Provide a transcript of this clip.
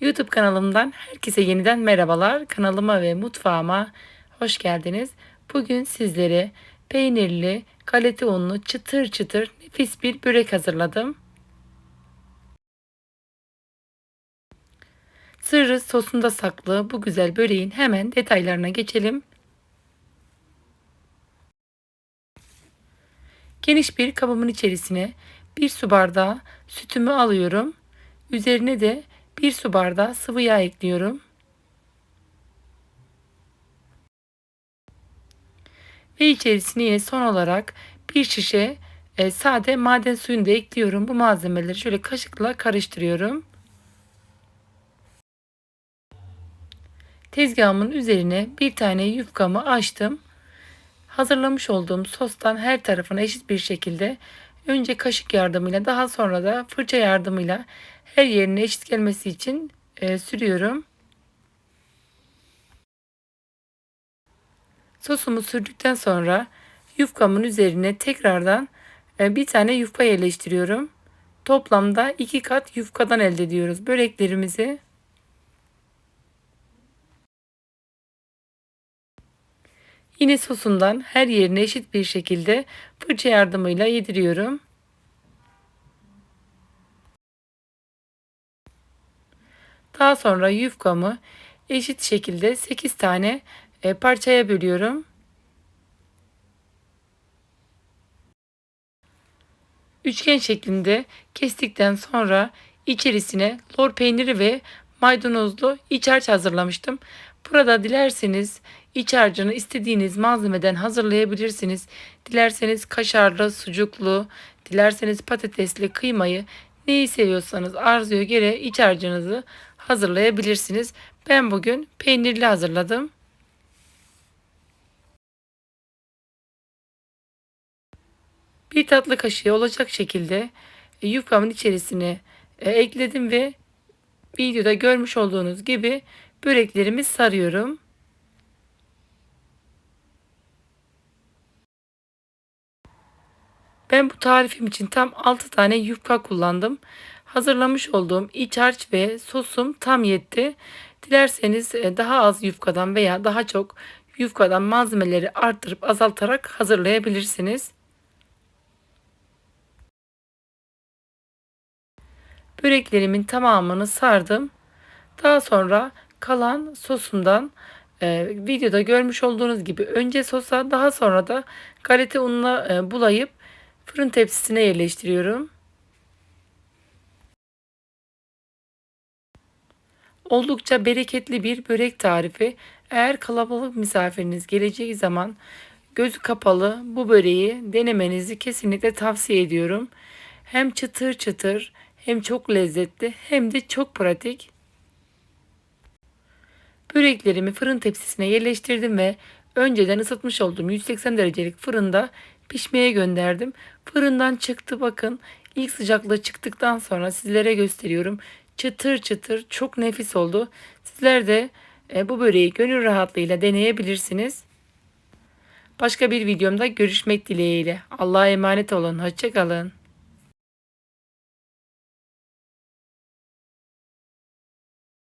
YouTube kanalımdan herkese yeniden merhabalar. Kanalıma ve mutfağıma hoş geldiniz. Bugün sizlere peynirli, galeta unlu, çıtır çıtır nefis bir börek hazırladım. Sırrı sosunda saklı bu güzel böreğin hemen detaylarına geçelim. Geniş bir kabımın içerisine bir su bardağı sütümü alıyorum. Üzerine de bir su bardağı sıvı yağ ekliyorum. Ve içerisine son olarak bir şişe e, sade maden suyunu da ekliyorum. Bu malzemeleri şöyle kaşıkla karıştırıyorum. Tezgahımın üzerine bir tane yufkamı açtım. Hazırlamış olduğum sostan her tarafına eşit bir şekilde önce kaşık yardımıyla daha sonra da fırça yardımıyla her yerine eşit gelmesi için e, sürüyorum. Sosumu sürdükten sonra yufkamın üzerine tekrardan e, bir tane yufka yerleştiriyorum. Toplamda iki kat yufkadan elde ediyoruz böreklerimizi. Yine sosundan her yerine eşit bir şekilde fırça yardımıyla yediriyorum. Daha sonra yufkamı eşit şekilde 8 tane e, parçaya bölüyorum. Üçgen şeklinde kestikten sonra içerisine lor peyniri ve maydanozlu iç harç hazırlamıştım. Burada dilerseniz iç harcını istediğiniz malzemeden hazırlayabilirsiniz. Dilerseniz kaşarlı, sucuklu, dilerseniz patatesli kıymayı neyi seviyorsanız arzuya göre iç harcınızı hazırlayabilirsiniz. Ben bugün peynirli hazırladım. Bir tatlı kaşığı olacak şekilde e, yufkamın içerisine e, ekledim ve videoda görmüş olduğunuz gibi böreklerimi sarıyorum. Ben bu tarifim için tam 6 tane yufka kullandım. Hazırlamış olduğum iç harç ve sosum tam yetti. Dilerseniz e, daha az yufkadan veya daha çok yufkadan malzemeleri arttırıp azaltarak hazırlayabilirsiniz. Böreklerimin tamamını sardım. Daha sonra kalan sosumdan e, videoda görmüş olduğunuz gibi önce sosa daha sonra da galeta ununa e, bulayıp fırın tepsisine yerleştiriyorum. Oldukça bereketli bir börek tarifi. Eğer kalabalık misafiriniz geleceği zaman gözü kapalı bu böreği denemenizi kesinlikle tavsiye ediyorum. Hem çıtır çıtır hem çok lezzetli hem de çok pratik. Böreklerimi fırın tepsisine yerleştirdim ve önceden ısıtmış olduğum 180 derecelik fırında pişmeye gönderdim. Fırından çıktı bakın. İlk sıcaklığı çıktıktan sonra sizlere gösteriyorum. Çıtır çıtır çok nefis oldu. Sizler de e, bu böreği gönül rahatlığıyla deneyebilirsiniz. Başka bir videomda görüşmek dileğiyle. Allah'a emanet olun. Hoşçakalın.